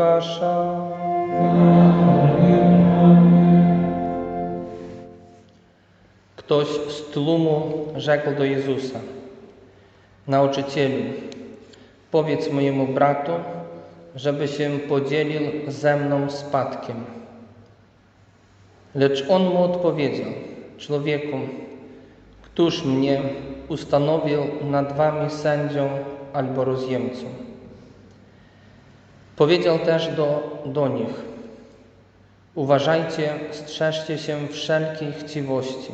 Łukasza. Ktoś z tłumu rzekł do Jezusa: Nauczycielu, powiedz mojemu bratu, żeby się podzielił ze mną spadkiem. Lecz on mu odpowiedział: Człowieku, któż mnie ustanowił nad wami sędzią albo rozjemcą? Powiedział też do, do nich: Uważajcie, strzeżcie się wszelkiej chciwości,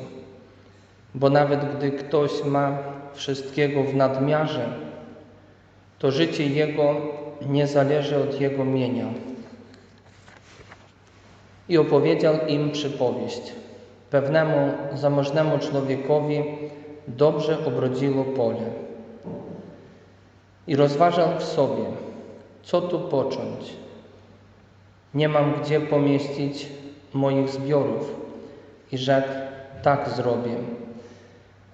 bo nawet gdy ktoś ma wszystkiego w nadmiarze, to życie jego nie zależy od jego mienia. I opowiedział im przypowieść. Pewnemu zamożnemu człowiekowi dobrze obrodziło pole. I rozważał w sobie, co tu począć. Nie mam gdzie pomieścić moich zbiorów. I rzekł, tak zrobię.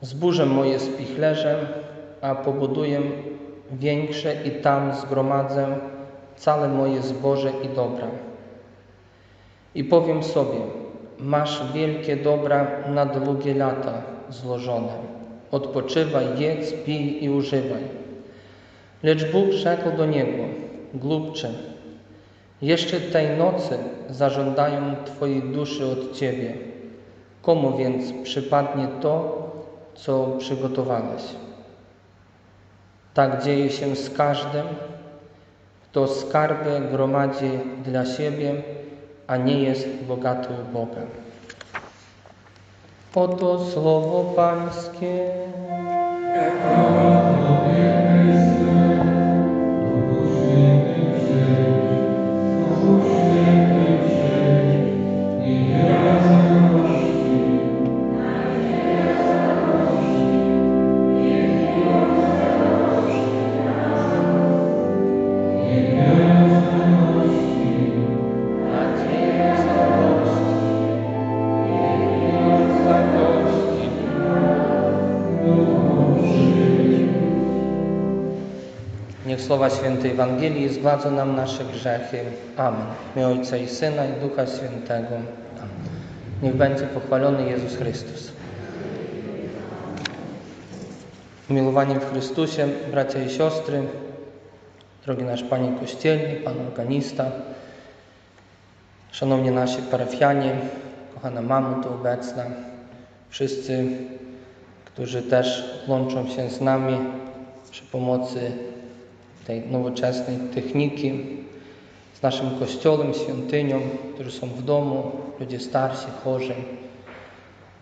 Zburzę moje spichlerze, a pobuduję większe i tam zgromadzę całe moje zboże i dobra. I powiem sobie, masz wielkie dobra na długie lata złożone. Odpoczywaj, jedz, pij i używaj. Lecz Bóg rzekł do niego, głupcze, jeszcze tej nocy zażądają Twojej duszy od Ciebie. Komu więc przypadnie to, co przygotowałeś? Tak dzieje się z każdym, kto skarby gromadzi dla siebie, a nie jest bogaty u Boga. Oto słowo Pańskie. Słowa świętej Ewangelii zgładzą nam nasze grzechy. Amen. Imię Ojca i Syna i Ducha Świętego. Amen. Niech będzie pochwalony Jezus Chrystus. Umiłowani w Chrystusie, bracia i siostry, drogi nasz Panie Kościelny, Pan Organista, Szanowni nasi parafianie, kochana mamo tu obecna, wszyscy, którzy też łączą się z nami przy pomocy tej nowoczesnej techniki, z naszym kościołem, świątynią, którzy są w domu, ludzie starsi, chorzy,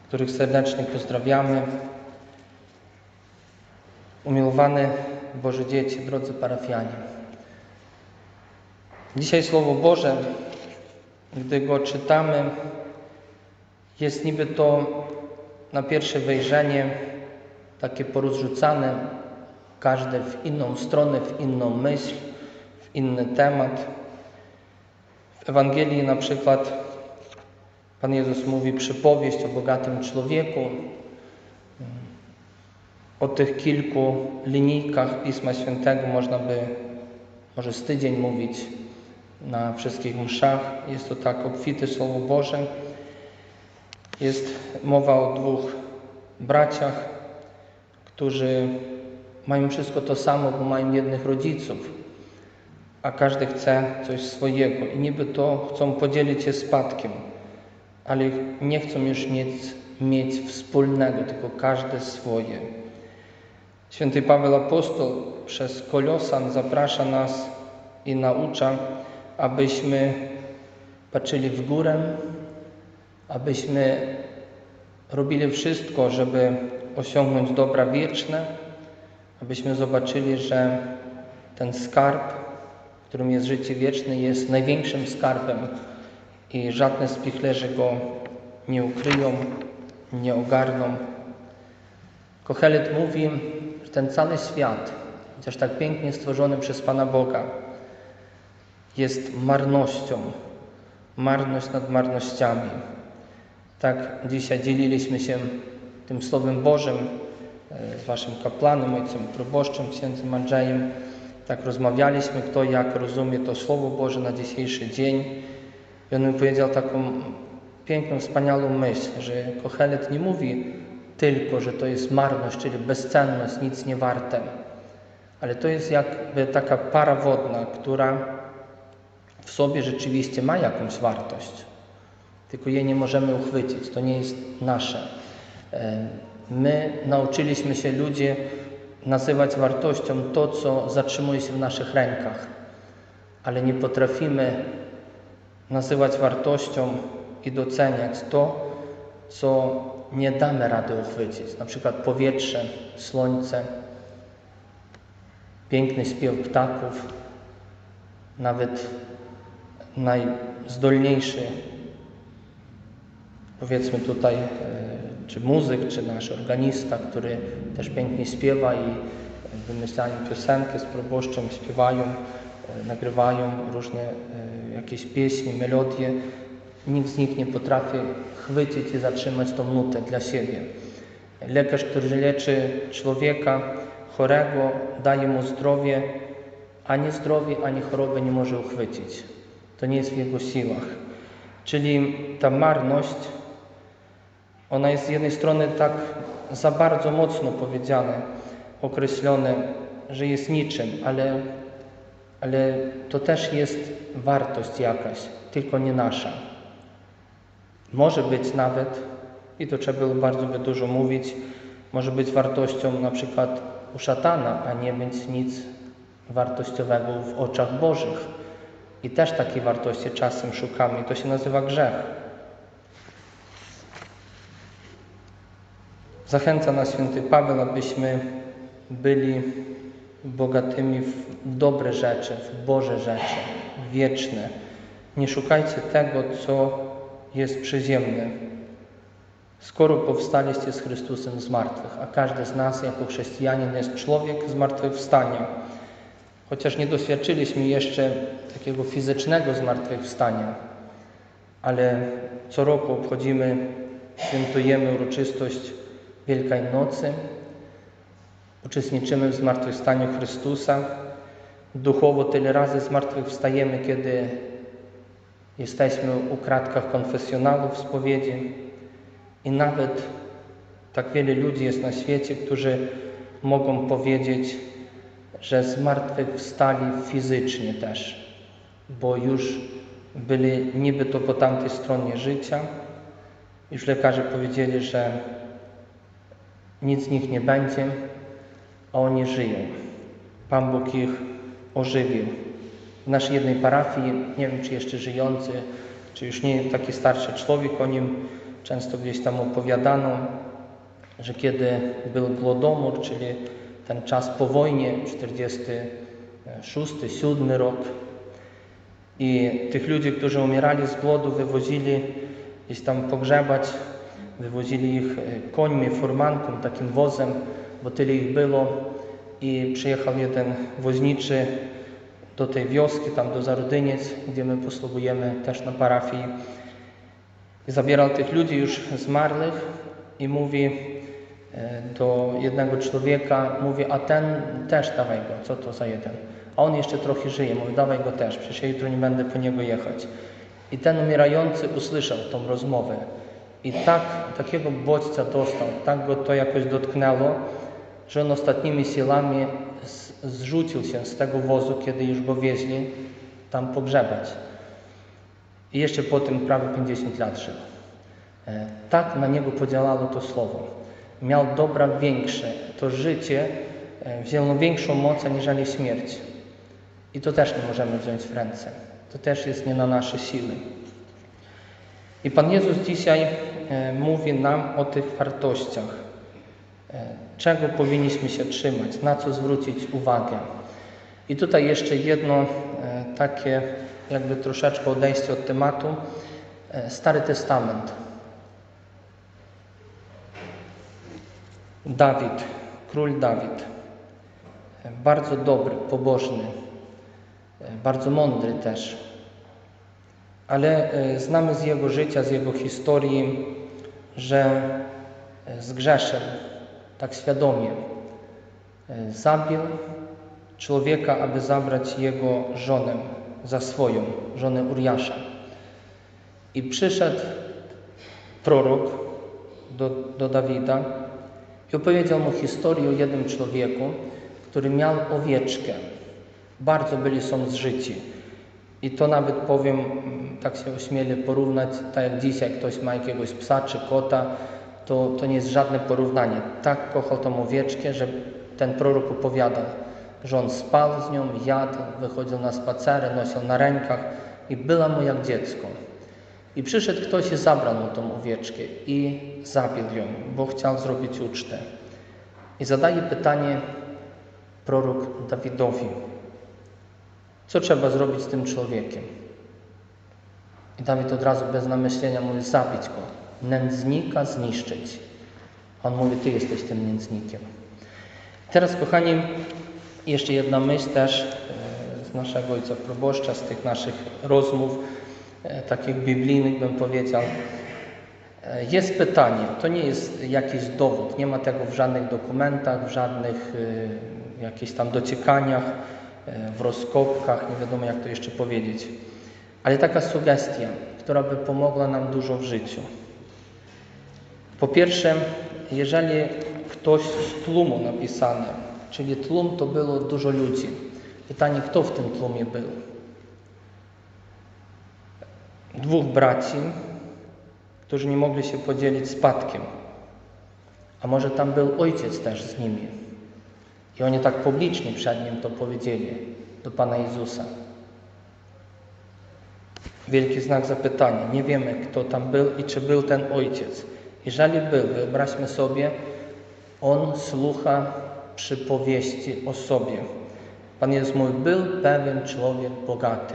których serdecznie pozdrawiamy. Umiłowane Boże dzieci, drodzy parafianie. Dzisiaj Słowo Boże gdy go czytamy, jest niby to na pierwsze wejrzenie takie porozrzucane, każde w inną stronę, w inną myśl, w inny temat. W Ewangelii na przykład Pan Jezus mówi przypowieść o bogatym człowieku, o tych kilku linijkach Pisma Świętego można by może z tydzień mówić, na wszystkich mszach. Jest to tak obfite Słowo Boże. Jest mowa o dwóch braciach, którzy mają wszystko to samo, bo mają jednych rodziców, a każdy chce coś swojego i niby to chcą podzielić się spadkiem, ale nie chcą już nic mieć wspólnego, tylko każde swoje. Święty Paweł Apostoł przez Kolosan zaprasza nas i naucza, abyśmy patrzyli w górę, abyśmy robili wszystko, żeby osiągnąć dobra wieczne, abyśmy zobaczyli, że ten skarb, którym jest życie wieczne, jest największym skarbem i żadne spichlerze go nie ukryją, nie ogarną. Kohelet mówi, że ten cały świat, chociaż tak pięknie stworzony przez Pana Boga, jest marnością, marność nad marnościami. Tak dzisiaj dzieliliśmy się tym Słowem Bożym z Waszym kapłanem, ojcem proboszczem, księdzem Andrzejem. Tak rozmawialiśmy, kto jak rozumie to Słowo Boże na dzisiejszy dzień. I on mi powiedział taką piękną, wspaniałą myśl, że Kohelet nie mówi tylko, że to jest marność, czyli bezcenność, nic nie warte, ale to jest jakby taka para wodna, która w sobie rzeczywiście ma jakąś wartość, tylko jej nie możemy uchwycić, to nie jest nasze. My nauczyliśmy się ludzie nazywać wartością to, co zatrzymuje się w naszych rękach, ale nie potrafimy nazywać wartością i doceniać to, co nie damy rady uchwycić. Na przykład powietrze, słońce, piękny śpiew ptaków, nawet najzdolniejszy, powiedzmy tutaj, e, czy muzyk, czy nasz organista, który też pięknie śpiewa i wymyślają piosenkę z proboszczem, śpiewają, e, nagrywają różne e, jakieś pieśni, melodie. Nikt z nich nie potrafi chwycić i zatrzymać tą nutę dla siebie. Lekarz, który leczy człowieka chorego, daje mu zdrowie, ani zdrowie, ani choroby nie może uchwycić. To nie jest w jego siłach. Czyli ta marność, ona jest z jednej strony tak za bardzo mocno powiedziane, określone, że jest niczym, ale, ale to też jest wartość jakaś, tylko nie nasza. Może być nawet, i to trzeba było bardzo by dużo mówić, może być wartością na przykład u szatana, a nie być nic wartościowego w oczach Bożych. I też takiej wartości czasem szukamy. I to się nazywa grzech. Zachęca nas święty Paweł, abyśmy byli bogatymi w dobre rzeczy, w Boże rzeczy, wieczne. Nie szukajcie tego, co jest przyziemne. Skoro powstaliście z Chrystusem z martwych, a każdy z nas jako chrześcijanin jest człowiek zmartwychwstania, chociaż nie doświadczyliśmy jeszcze takiego fizycznego zmartwychwstania, ale co roku obchodzimy, świętujemy uroczystość Wielkiej Nocy, uczestniczymy w zmartwychwstaniu Chrystusa, duchowo tyle razy zmartwychwstajemy, kiedy jesteśmy u kratkach konfesjonalów spowiedzi. I nawet tak wiele ludzi jest na świecie, którzy mogą powiedzieć, że zmartwychwstali fizycznie też, bo już byli niby to po tamtej stronie życia. Już lekarze powiedzieli, że nic z nich nie będzie, a oni żyją. Pan Bóg ich ożywił. W naszej jednej parafii, nie wiem czy jeszcze żyjący, czy już nie taki starszy człowiek, o nim często gdzieś tam opowiadano, że kiedy był Głodomor, czyli ten czas po wojnie, 46-7 rok, i tych ludzi, którzy umierali z głodu, wywozili gdzieś tam pogrzebać, wywozili ich końmi, furmanką, takim wozem, bo tyle ich było. I przyjechał jeden woźniczy do tej wioski, tam do Zarudyniec, gdzie my posługujemy też na parafii. I zabierał tych ludzi już zmarłych i mówi do jednego człowieka, mówi, a ten też dawaj go, co to za jeden? A on jeszcze trochę żyje, mówi, dawaj go też, przecież ja jutro nie będę po niego jechać. I ten umierający usłyszał tą rozmowę i tak, takiego bodźca dostał, tak go to jakoś dotknęło, że on ostatnimi siłami zrzucił się z tego wozu, kiedy już go wieźli tam pogrzebać. I jeszcze po tym prawie 50 lat żył. Tak na niego podziałało to słowo. Miał dobra większe, to życie wzięło większą moc aniżeli śmierć. I to też nie możemy wziąć w ręce. To też jest nie na nasze siły. I Pan Jezus dzisiaj mówi nam o tych wartościach. Czego powinniśmy się trzymać, na co zwrócić uwagę. I tutaj jeszcze jedno takie, jakby troszeczkę odejście od tematu. Stary Testament. Dawid, król Dawid. Bardzo dobry, pobożny, bardzo mądry też. Ale znamy z jego życia, z jego historii, że e, zgrzeszył tak świadomie. E, Zabił człowieka, aby zabrać jego żonę za swoją, żonę Uriasza. I przyszedł prorok do, do Dawida i opowiedział mu historię o jednym człowieku, który miał owieczkę. Bardzo byli są zżyci. I to nawet powiem, tak się ośmielę porównać, tak jak dzisiaj ktoś ma jakiegoś psa czy kota, to, to nie jest żadne porównanie. Tak kochał tą owieczkę, że ten prorok opowiadał, że on spał z nią, jadł, wychodził na spacery, nosił na rękach i była mu jak dziecko. I przyszedł ktoś i zabrał mu tą owieczkę i zabił ją, bo chciał zrobić ucztę. I zadaje pytanie prorok Dawidowi, co trzeba zrobić z tym człowiekiem? I Dawid od razu bez namyślenia mówi, zabić go, nędznika zniszczyć. On mówi, ty jesteś tym nędznikiem. Teraz, kochani, jeszcze jedna myśl też e, z naszego ojca proboszcza, z tych naszych rozmów, e, takich biblijnych bym powiedział. E, Jest pytanie, to nie jest jakiś dowód, nie ma tego w żadnych dokumentach, w żadnych jakichś tam dociekaniach, w rozkopkach, nie wiadomo jak to jeszcze powiedzieć. Ale taka sugestia, która by pomogła nam dużo w życiu. Po pierwsze, jeżeli ktoś z tłumu napisane, czyli tłum to było dużo ludzi. Pytanie, kto w tym tłumie był? Dwóch braci, którzy nie mogli się podzielić spadkiem. A może tam był ojciec też z nimi. I oni tak publicznie przed nim to powiedzieli do Pana Jezusa. Wielki znak zapytania. Nie wiemy, kto tam był i czy był ten ojciec. Jeżeli był, wyobraźmy sobie, on słucha przypowieści o sobie. Pan Jezus mówi, był pewien człowiek bogaty.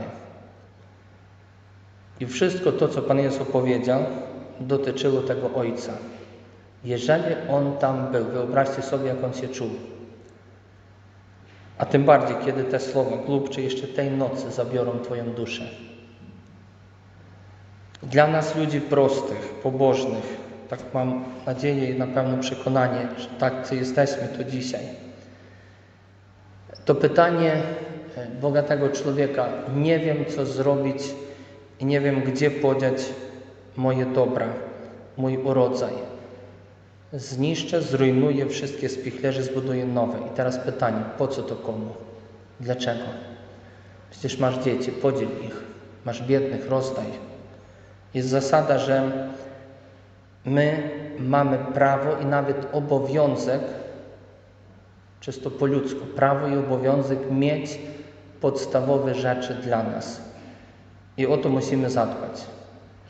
I wszystko to, co Pan Jezus opowiedział, dotyczyło tego Ojca. Jeżeli On tam był, wyobraźcie sobie, jak On się czuł. A tym bardziej, kiedy te słowa, głupcze jeszcze tej nocy zabiorą Twoją duszę. Dla nas, ludzi prostych, pobożnych, tak mam nadzieję i na pewno przekonanie, że tak, jesteśmy to dzisiaj. To pytanie e, bogatego człowieka, nie wiem, co zrobić i nie wiem, gdzie podziać moje dobra, mój urodzaj. Zniszczę, zrujnuję wszystkie spichlerze, zbuduję nowe. I teraz pytanie, po co to komu? Dlaczego? Przecież masz dzieci, podziel ich. Masz biednych, rozdaj. Jest zasada, że my mamy prawo i nawet obowiązek, czysto po ludzku, prawo i obowiązek mieć podstawowe rzeczy dla nas. I o to musimy zadbać.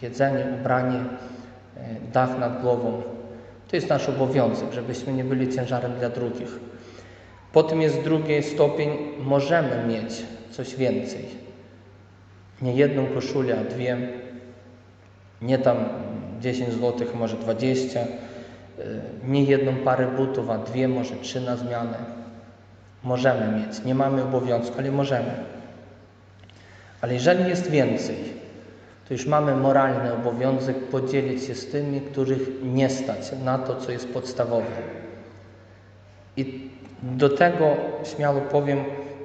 Jedzenie, ubranie, e, dach nad głową. To jest nasz obowiązek, żebyśmy nie byli ciężarem dla drugich. Potem jest drugi stopień, możemy mieć coś więcej. Nie jedną koszulę, a dwie. Nie tam 10 zł, może 20. e, Nie jedną parę butów, a dwie, może trzy na zmianę. Możemy mieć. Nie mamy obowiązku, ale możemy. Ale jeżeli jest więcej, to już mamy moralny obowiązek podzielić się z tymi, których nie stać na to, co jest podstawowe. I do tego, śmiało powiem,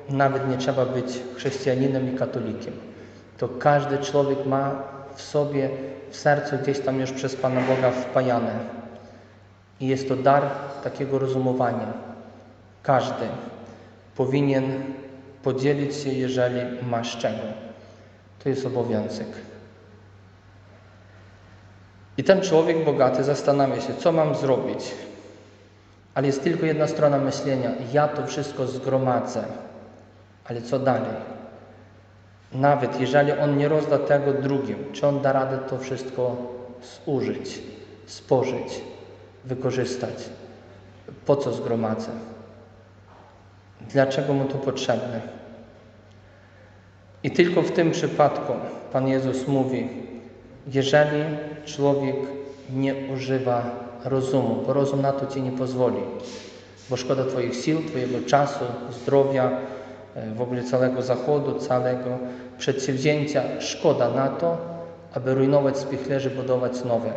nawet nie trzeba być chrześcijaninem i katolikiem. To każdy człowiek ma w sobie, w sercu gdzieś tam już przez Pana Boga wpajane. I jest to dar takiego rozumowania. Każdy powinien podzielić się, jeżeli ma z czego. To jest obowiązek. I ten człowiek bogaty zastanawia się, co mam zrobić. Ale jest tylko jedna strona myślenia. Ja to wszystko zgromadzę. Ale co dalej? Nawet jeżeli on nie rozda tego drugim, czy on da radę to wszystko zużyć, spożyć, wykorzystać? Po co zgromadzę? Dlaczego mu to potrzebne? I tylko w tym przypadku Pan Jezus mówi, jeżeli człowiek nie używa rozumu, bo rozum na to Ci nie pozwoli, bo szkoda Twoich sił, Twojego czasu, zdrowia, e, w ogóle całego zachodu, całego przedsięwzięcia, szkoda na to, aby rujnować spichlerzy, budować nowe.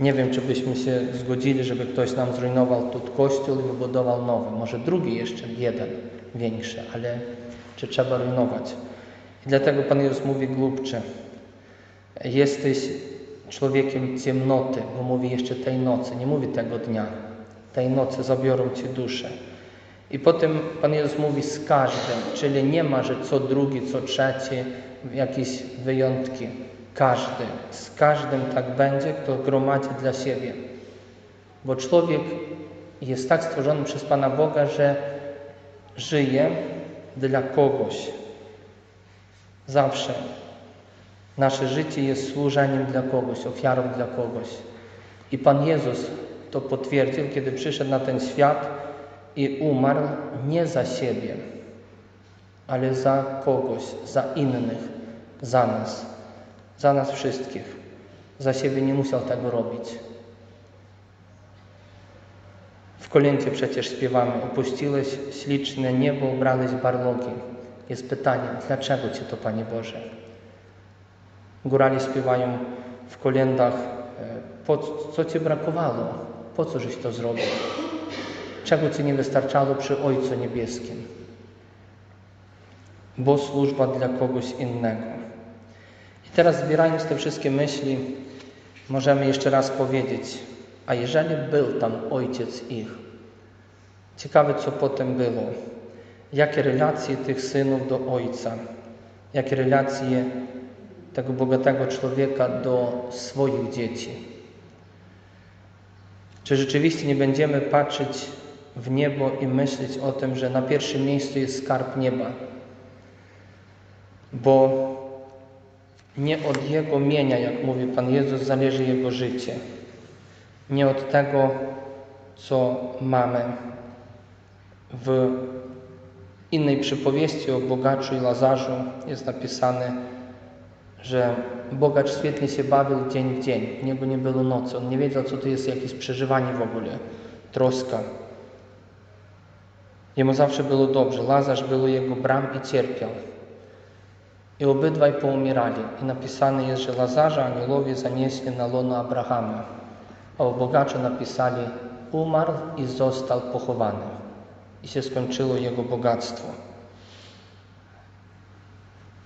Nie wiem, czy byśmy się zgodzili, żeby ktoś nam zrujnował tu kościół i wybudował nowy. Może drugi jeszcze, jeden większy, ale czy trzeba rujnować? Dlatego Pan Jezus mówi głupcze. Jesteś człowiekiem ciemnoty, bo mówi jeszcze tej nocy, nie mówi tego dnia. Tej nocy zabiorą Ci duszę. I potem Pan Jezus mówi z każdym, czyli nie ma, że co drugi, co trzeci, jakieś wyjątki. Każdy, z każdym tak będzie, kto gromadzi dla siebie. Bo człowiek jest tak stworzony przez Pana Boga, że żyje dla kogoś. Zawsze. Nasze życie jest służeniem dla kogoś, ofiarą dla kogoś. I Pan Jezus to potwierdził, kiedy przyszedł na ten świat i umarł nie za siebie, ale za kogoś, za innych, za nas, za nas wszystkich. Za siebie nie musiał tego robić. W kolędzie przecież śpiewamy: Opuściłeś śliczne niebo, ubrałeś barlogi. Jest pytanie, dlaczego Ci to, Panie Boże? Górali śpiewają w kolędach, po co Ci brakowało? Po co żeś to zrobił? Czego Ci nie wystarczało przy Ojcu Niebieskim? Bo służba dla kogoś innego. I teraz zbierając te wszystkie myśli, możemy jeszcze raz powiedzieć, a jeżeli był tam Ojciec ich, ciekawe co potem było, jakie relacje tych synów do Ojca, jakie relacje tego bogatego człowieka do swoich dzieci. Czy rzeczywiście nie będziemy patrzeć w niebo i myśleć o tym, że na pierwszym miejscu jest skarb nieba? Bo nie od jego mienia, jak mówi Pan Jezus, zależy jego życie. Nie od tego, co mamy. W innej przypowieści o bogaczu i lazarzu jest napisane, że bogacz świetnie się bawił dzień w dzień. Niego nie było nocy. On nie wiedział, co to jest jakieś przeżywanie w ogóle, troska. Jemu zawsze było dobrze. Lazarz był jego bram i cierpiał. I obydwaj poumierali. I napisane jest, że Lazarza aniołowie zanieśli na łono Abrahama, a o bogaczu napisali umarł i został pochowany. I się skończyło jego bogactwo.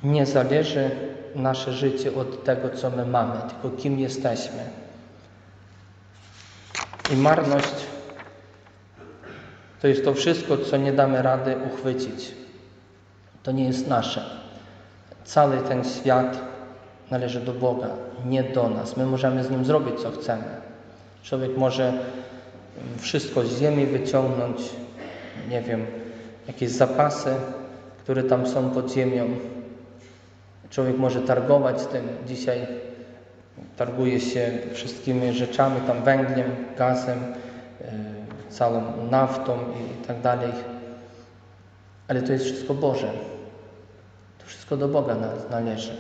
Nie zależy nasze życie od tego, co my mamy, tylko kim jesteśmy. I marność to jest to wszystko, co nie damy rady uchwycić. To nie jest nasze. Cały ten świat należy do Boga, nie do nas. My możemy z nim zrobić, co chcemy. Człowiek może wszystko z ziemi wyciągnąć, nie wiem, jakieś zapasy, które tam są pod ziemią. Człowiek może targować tym. Dzisiaj targuje się wszystkimi rzeczami, tam węglem, gazem, całą naftą i tak dalej. Ale to jest wszystko Boże. To wszystko do Boga należy.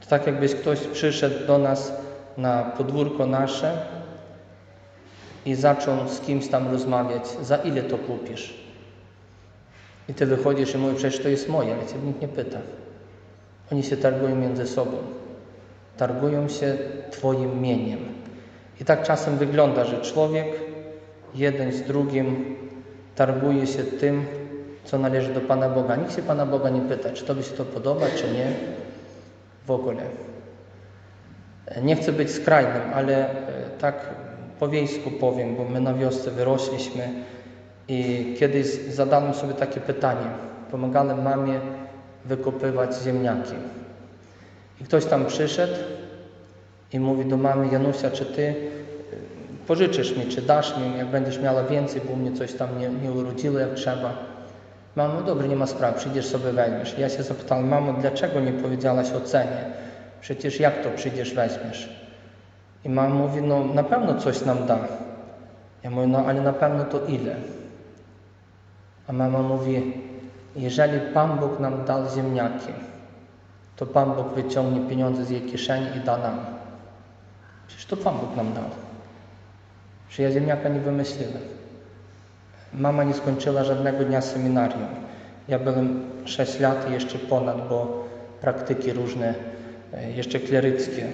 To tak jakbyś ktoś przyszedł do nas na podwórko nasze i zaczął z kimś tam rozmawiać, za ile to kupisz? I ty wychodzisz i mówisz, przecież to jest moje, ale cię nikt nie pyta. Oni się targują między sobą. Targują się Twoim mieniem. I tak czasem wygląda, że człowiek jeden z drugim targuje się tym, co należy do Pana Boga. Nikt się Pana Boga nie pyta, czy Tobie się to podoba, czy nie. W ogóle. Nie chcę być skrajnym, ale tak po wiejsku powiem, bo my na wiosce wyrośliśmy i kiedyś zadałem sobie takie pytanie. Pomagałem mamie wykopywać ziemniaki. I ktoś tam przyszedł i mówi do mamy Janusia, czy ty pożyczysz mi, czy dasz mi, jak będziesz miała więcej, bo mnie coś tam nie, nie urodziło jak trzeba. Mamo, dobrze, nie ma sprawy, przyjdziesz sobie weźmiesz. Ja się zapytałem, mamo, dlaczego nie powiedziałaś o cenie? Przecież jak to przyjdziesz, weźmiesz? I mama mówi, no na pewno coś nam da. Ja mówię, no ale na pewno to ile? A mama mówi, jeżeli Pan Bóg nam dał ziemniaki, to Pan Bóg wyciągnie pieniądze z jej kieszeni i da nam. Przecież to Pan Bóg nam dał. Że ja ziemniaka nie wymyśliłem. Mama nie skończyła żadnego dnia seminarium. Ja byłem 6 lat i jeszcze ponad, bo praktyki różne, jeszcze kleryckie.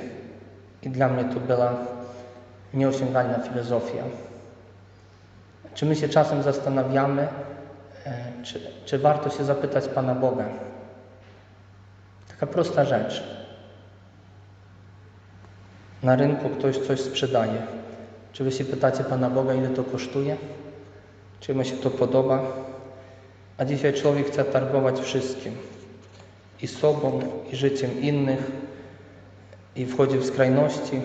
I dla mnie to była nieosiągalna filozofia. Czy my się czasem zastanawiamy, e, czy, czy warto się zapytać Pana Boga? Taka prosta rzecz. Na rynku ktoś coś sprzedaje. Czy wy się pytacie Pana Boga, ile to kosztuje? Czy mu się to podoba? A dzisiaj człowiek chce targować wszystkim. I sobą, i życiem innych, i wchodzi w skrajności,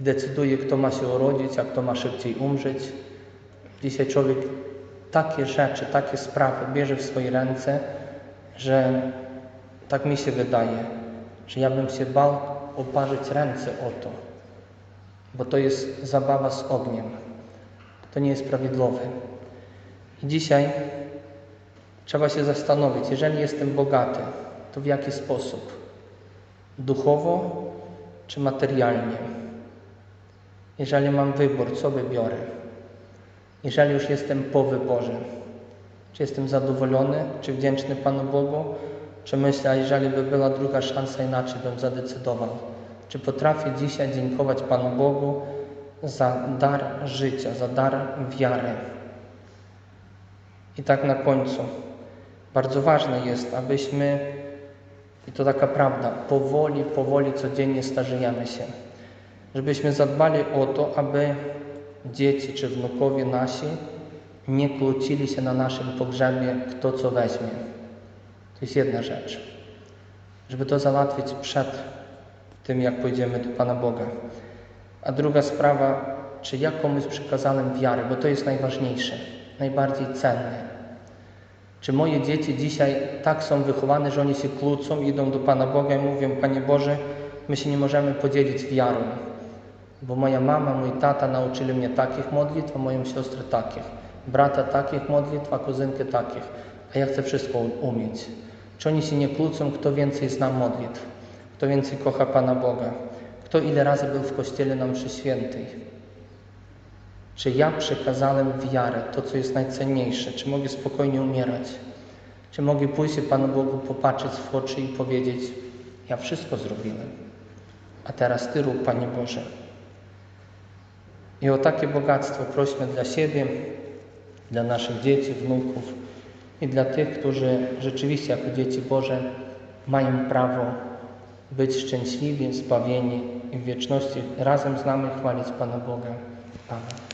i decyduje, kto ma się urodzić, a kto ma szybciej umrzeć. Dzisiaj człowiek takie rzeczy, takie sprawy bierze w swoje ręce, że tak mi się wydaje, że ja bym się bał oparzyć ręce o to, bo to jest zabawa z ogniem. To nie jest prawidłowe. I dzisiaj trzeba się zastanowić, jeżeli jestem bogaty, to w jaki sposób? Duchowo czy materialnie? Jeżeli mam wybór, co wybiorę? Jeżeli już jestem po wyborze, czy jestem zadowolony, czy wdzięczny Panu Bogu, czy myślę, jeżeli by była druga szansa, inaczej bym zadecydował? Czy potrafię dzisiaj dziękować Panu Bogu za dar życia, za dar wiary? I tak na końcu. Bardzo ważne jest, abyśmy, i to taka prawda, powoli, powoli, codziennie starzejemy się. Żebyśmy zadbali o to, aby dzieci czy wnukowie nasi nie kłócili się na naszym pogrzebie, kto co weźmie. To jest jedna rzecz. Żeby to załatwić przed tym, jak pójdziemy do Pana Boga. A druga sprawa, czy ja komuś przekazałem wiarę, bo to jest najważniejsze, najbardziej cenne. Czy moje dzieci dzisiaj tak są wychowane, że oni się kłócą, idą do Pana Boga i mówią, Panie Boże, my się nie możemy podzielić wiarą, bo moja mama, mój tata nauczyli mnie takich modlitw, a moją siostrę takich, brata takich modlitw, a kuzynkę takich, a ja chcę wszystko umieć. Czy oni się nie kłócą, kto więcej zna modlitw, kto więcej kocha Pana Boga, kto ile razy był w kościele na mszy świętej. Czy ja przekazałem wiarę, to co jest najcenniejsze? Czy mogę spokojnie umierać? Czy mogę pójść się Panu Bogu popatrzeć w oczy i powiedzieć: Ja wszystko zrobiłem, a teraz Ty rób, Panie Boże. I o takie bogactwo prośmy dla siebie, dla naszych dzieci, wnuków i dla tych, którzy rzeczywiście jako dzieci Boże mają prawo być szczęśliwi, zbawieni i w wieczności razem z nami chwalić Pana Boga. Amen.